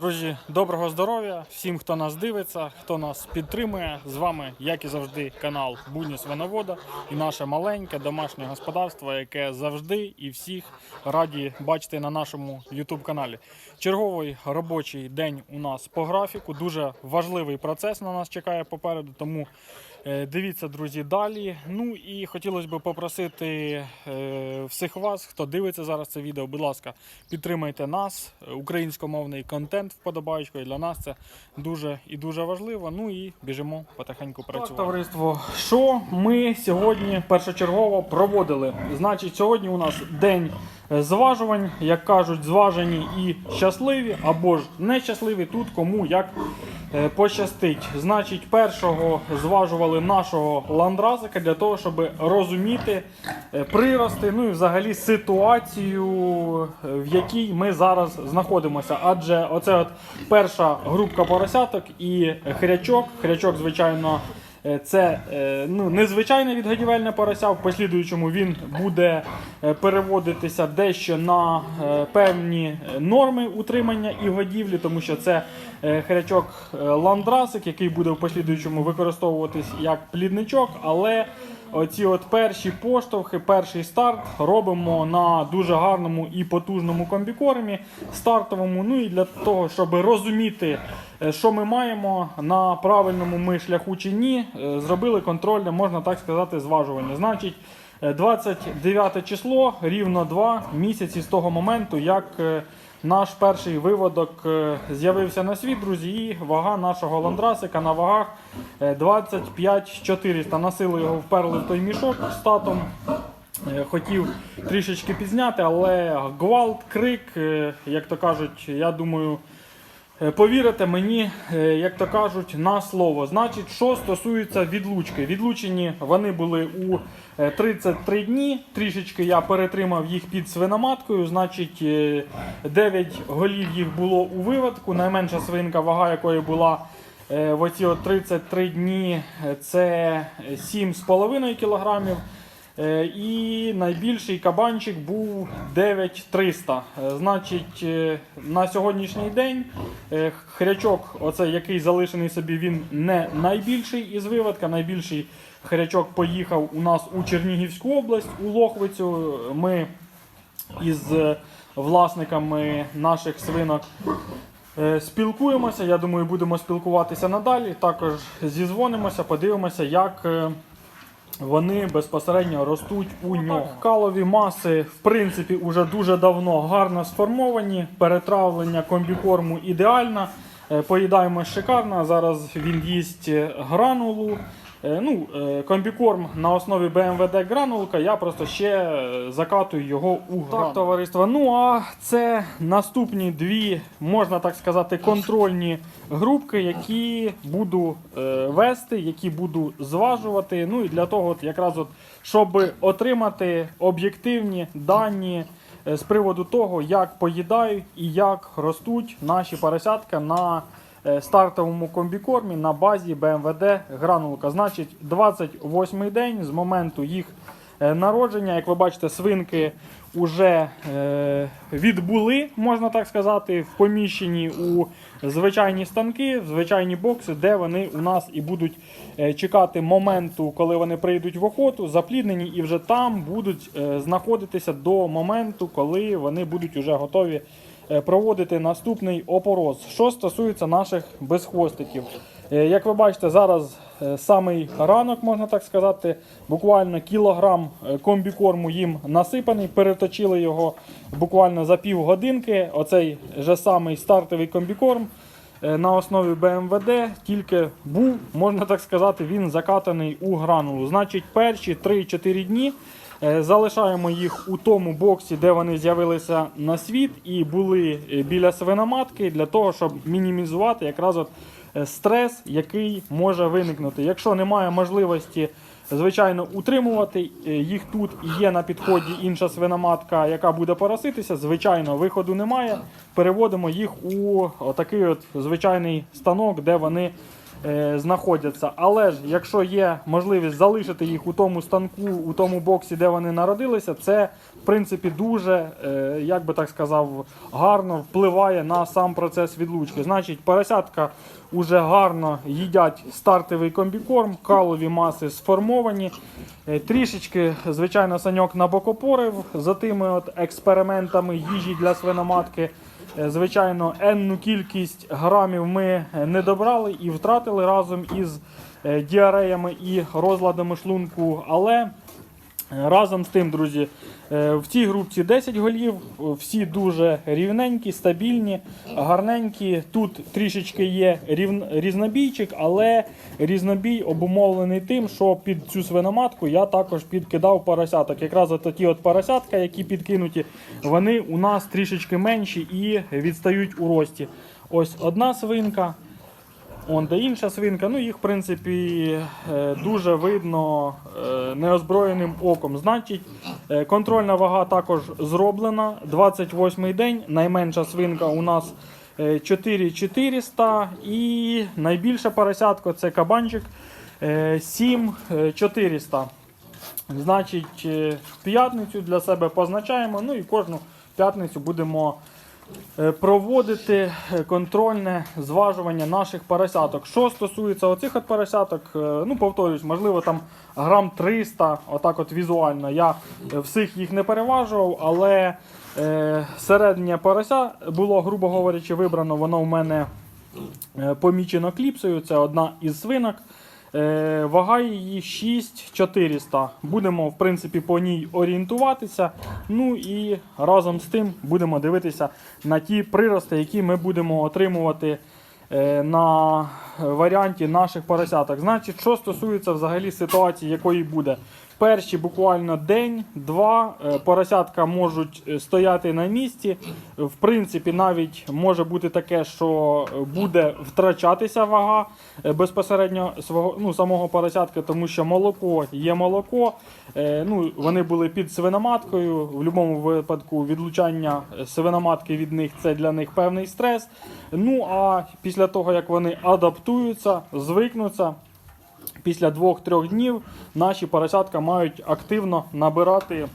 Друзі, доброго здоров'я всім, хто нас дивиться, хто нас підтримує. З вами, як і завжди, канал Будні Свиновода і наше маленьке домашнє господарство, яке завжди і всіх раді бачити на нашому YouTube каналі. Черговий робочий день у нас по графіку. Дуже важливий процес на нас чекає попереду, тому дивіться, друзі, далі. Ну і хотілося б попросити е, всіх вас, хто дивиться зараз це відео, будь ласка, підтримайте нас, е, українськомовний контент вподобаючкою. Для нас це дуже і дуже важливо. Ну і біжимо потихеньку працювати. товариство, що ми сьогодні першочергово проводили? Значить, сьогодні у нас день е, зважувань, як кажуть, зважені і щасливі або ж нещасливі. Тут кому як е, пощастить. Значить, першого зважували нашого ландразика для того, щоб розуміти е, прирости, ну і взагалі ситуацію, е, в якій ми зараз знаходимося. Адже оце от перша групка поросяток і хрячок. Хрячок, звичайно. Е, Це е, ну, незвичайне відгодівельне порося. В послідуючому він буде е, переводитися дещо на певні норми утримання і годівлі, тому що це хрячок ландрасик, який буде в послідуючому використовуватись як плідничок, але оці от перші поштовхи, перший старт робимо на дуже гарному і потужному комбікормі стартовому. Ну і для того, щоб розуміти, е, що ми маємо на правильному ми шляху чи ні, е, зробили контрольне, можна так сказати, зважування. Значить, е, 29 число, рівно 2 місяці з того моменту, як е, наш перший виводок е, з'явився на світ, друзі, і вага нашого ландрасика на вагах е, 25 400. На силу його вперли в той мішок з татом. Е, Хотів трішечки пізняти, але гвалт, крик, е, як то кажуть, я думаю, е, повірите мені, е, як то кажуть, на слово. Значить, що стосується відлучки. Відлучені вони були у е, 33 дні. Трішечки я перетримав їх під свиноматкою. Значить, е, 9 голів їх було у виводку. Найменша свинка, вага якої була е, в оці от 33 дні, е, це 7,5 кілограмів. Е, І найбільший кабанчик був 9300. Е, Значить, е, на сьогоднішній день е, хрячок, оцей, який залишений собі, він не найбільший із виводка. Найбільший хрячок поїхав у нас у Чернігівську область, у Лохвицю. Ми із е, власниками наших свинок е, спілкуємося. Я думаю, будемо спілкуватися надалі. Також зізвонимося, подивимося, як. е, вони безпосередньо ростуть у нього. Калові маси, в принципі, уже дуже давно гарно сформовані. Перетравлення комбікорму ідеально. Е, Поїдаємо шикарно. Зараз він їсть гранулу. Е, Ну, е, комбікорм на основі BMWD гранулка, я просто ще е, закатую його у гранулу. Так, товариство. Ну а це наступні дві, можна так сказати, контрольні групки, які буду вести, які буду зважувати. Ну і для того, якраз от, щоб отримати об'єктивні дані з приводу того, як поїдають і як ростуть наші поросятка на стартовому комбікормі на базі BMWD гранулка. Значить, 28-й день з моменту їх е, народження. Як ви бачите, свинки вже е, відбули, можна так сказати, в поміщенні у звичайні станки, в звичайні бокси, де вони у нас і будуть е, чекати моменту, коли вони прийдуть в охоту, запліднені, і вже там будуть е, знаходитися до моменту, коли вони будуть вже готові е, проводити наступний опороз. Що стосується наших безхвостиків. Е, Як ви бачите, зараз е, самий ранок, можна так сказати, буквально кілограм е, комбікорму їм насипаний, переточили його буквально за півгодинки. Оцей же самий стартовий комбікорм е, на основі BMWD тільки був, можна так сказати, він закатаний у гранулу. Значить, перші 3-4 дні Е, Залишаємо їх у тому боксі, де вони з'явилися на світ і були е, біля свиноматки для того, щоб мінімізувати якраз от е, стрес, який може виникнути. Якщо немає можливості, звичайно, утримувати е, їх тут і є на підході інша свиноматка, яка буде пороситися, звичайно, виходу немає. Переводимо їх у такий от звичайний станок, де вони е, знаходяться. Але ж якщо є можливість залишити їх у тому станку, у тому боксі, де вони народилися, це в принципі дуже, е, як би так сказав, гарно впливає на сам процес відлучки. Значить, поросятка вже гарно їдять стартовий комбікорм, калові маси сформовані. Е, Трішечки, звичайно, саньок набокопорив за тими от експериментами їжі для свиноматки. Е, Звичайно, енну кількість грамів ми е, не добрали і втратили разом із е, діареями і розладами шлунку. Але разом з тим, друзі, е, в цій групці 10 голів, всі дуже рівненькі, стабільні, гарненькі. Тут трішечки є різнобійчик, але різнобій обумовлений тим, що під цю свиноматку я також підкидав поросяток. Якраз от от поросятка, які підкинуті, вони у нас трішечки менші і відстають у рості. Ось одна свинка. Он де інша свинка, ну їх в принципі е, дуже видно е, неозброєним оком. Значить, е, контрольна вага також зроблена. 28-й день. Найменша свинка у нас е, 4400 і найбільша поросятко це кабанчик е, 7400. Значить, п'ятницю для себе позначаємо. Ну і кожну п'ятницю будемо проводити е, контрольне зважування наших поросяток. Що стосується оцих от поросяток, е, ну повторюсь, можливо, там грам 300, отак от візуально. Я е, всіх їх не переважував, але е, середнє порося було, грубо говорячи, вибрано. Воно в мене е, помічено кліпсою. Це одна із свинок. Е, вага її 6400. Будемо, в принципі, по ній орієнтуватися. Ну і разом з тим будемо дивитися на ті прирости, які ми будемо отримувати е, на варіанті наших поросяток. Значить, що стосується взагалі ситуації, якої буде. Перші буквально день-два е, поросятка можуть е, стояти на місці. В принципі, навіть може бути таке, що буде втрачатися вага е, безпосередньо свого ну, самого поросятка, тому що молоко є молоко. Е, Ну, вони були під свиноматкою. В будь-якому випадку відлучання е, свиноматки від них це для них певний стрес. Ну а після того, як вони адаптуються, звикнуться. Після двох-трьох днів наші поросятка мають активно набирати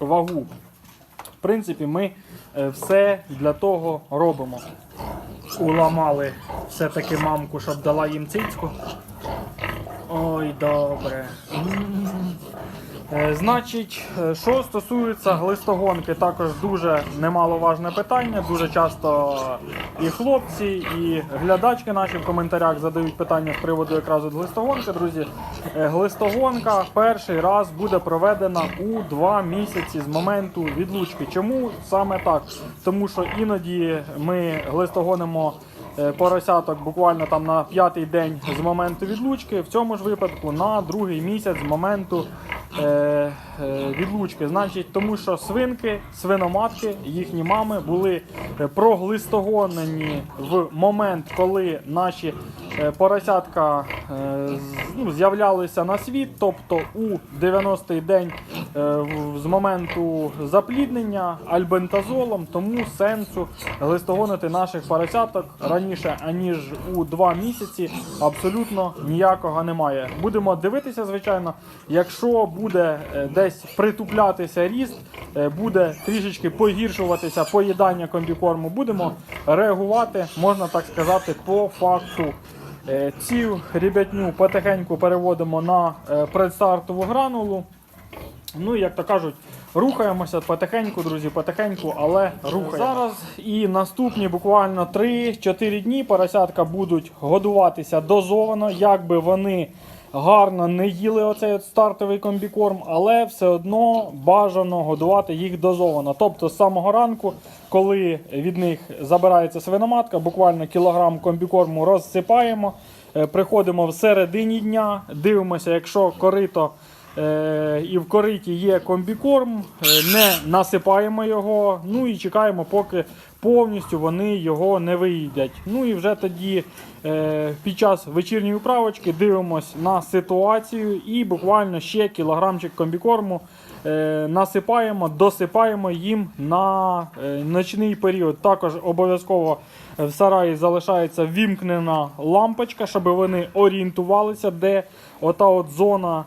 вагу. В принципі, ми е, все для того робимо. Уламали все-таки мамку, щоб дала їм цицьку. Ой, добре. Е, Значить, е, що стосується глистогонки, також дуже немаловажне питання. Дуже часто і хлопці, і глядачки наші в коментарях задають питання з приводу якраз от глистогонки. Друзі, Е, глистогонка перший раз буде проведена у два місяці з моменту відлучки. Чому саме так? Тому що іноді ми глистогонимо поросяток буквально там на п'ятий день з моменту відлучки. В цьому ж випадку на другий місяць з моменту е, е, відлучки. Значить, тому що свинки, свиноматки, їхні мами були е, проглистогонені в момент, коли наші е, поросятка е, ну, з'являлися на світ, тобто у 90-й день е, з моменту запліднення альбентазолом, тому сенсу глистогонити наших поросяток раніше, аніж у 2 місяці, абсолютно ніякого немає. Будемо дивитися, звичайно, якщо буде е, десь притуплятися ріст, е, буде трішечки погіршуватися поїдання комбікорму, будемо реагувати, можна так сказати, по факту. Е, Цю ребятню потихеньку переводимо на е, предстартову гранулу. Ну, як то кажуть, рухаємося потихеньку, друзі, потихеньку, але рухаємося. Зараз і наступні буквально 3-4 дні поросятка будуть годуватися дозовано, як би вони гарно не їли оцей стартовий комбікорм, але все одно бажано годувати їх дозовано. Тобто з самого ранку, коли від них забирається свиноматка, буквально кілограм комбікорму розсипаємо, е, приходимо в середині дня, дивимося, якщо корито. Е, і в кориті є комбікорм, е, не насипаємо його, ну і чекаємо, поки повністю вони його не виїдять. Ну і вже тоді е, під час вечірньої управочки дивимось на ситуацію і буквально ще кілограмчик комбікорму е, насипаємо, досипаємо їм на е, ночний період. Також обов'язково в сараї залишається вімкнена лампочка, щоб вони орієнтувалися, де ота от зона,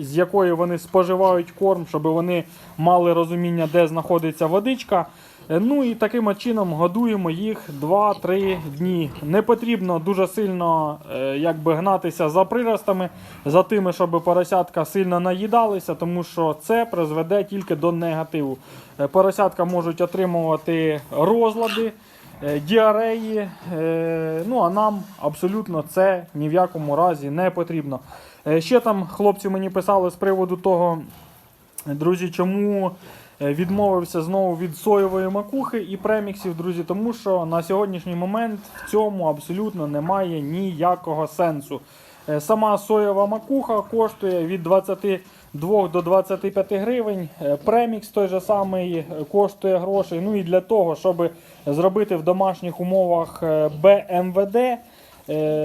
з якої вони споживають корм, щоб вони мали розуміння, де знаходиться водичка. Е, Ну і таким чином годуємо їх 2-3 дні. Не потрібно дуже сильно е, якби гнатися за приростами, за тими, щоб поросятка сильно наїдалися, тому що це призведе тільки до негативу. Е, Поросятка можуть отримувати розлади, діареї. Ну а нам абсолютно це ні в якому разі не потрібно. Ще там хлопці мені писали з приводу того, Друзі, чому відмовився знову від соєвої макухи і преміксів, друзі? Тому що на сьогоднішній момент в цьому абсолютно немає ніякого сенсу. Е, Сама соєва макуха коштує від 22 до 25 гривень. Е, Премікс той же самий е, коштує грошей. Ну і для того, щоб зробити в домашніх умовах е, БМВД, е,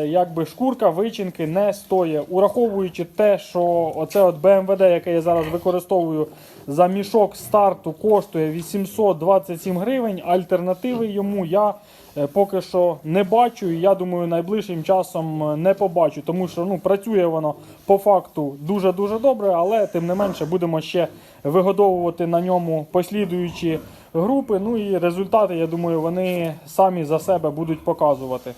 якби шкурка вичинки не стоїть. Ураховуючи те, що оце от BMW, яке я зараз використовую за мішок старту, коштує 827 гривень. Альтернативи йому я е, поки що не бачу. І я думаю, найближчим часом е, не побачу, тому що ну, працює воно по факту дуже-дуже добре, але тим не менше будемо ще вигодовувати на ньому послідуючі групи. Ну і результати, я думаю, вони самі за себе будуть показувати.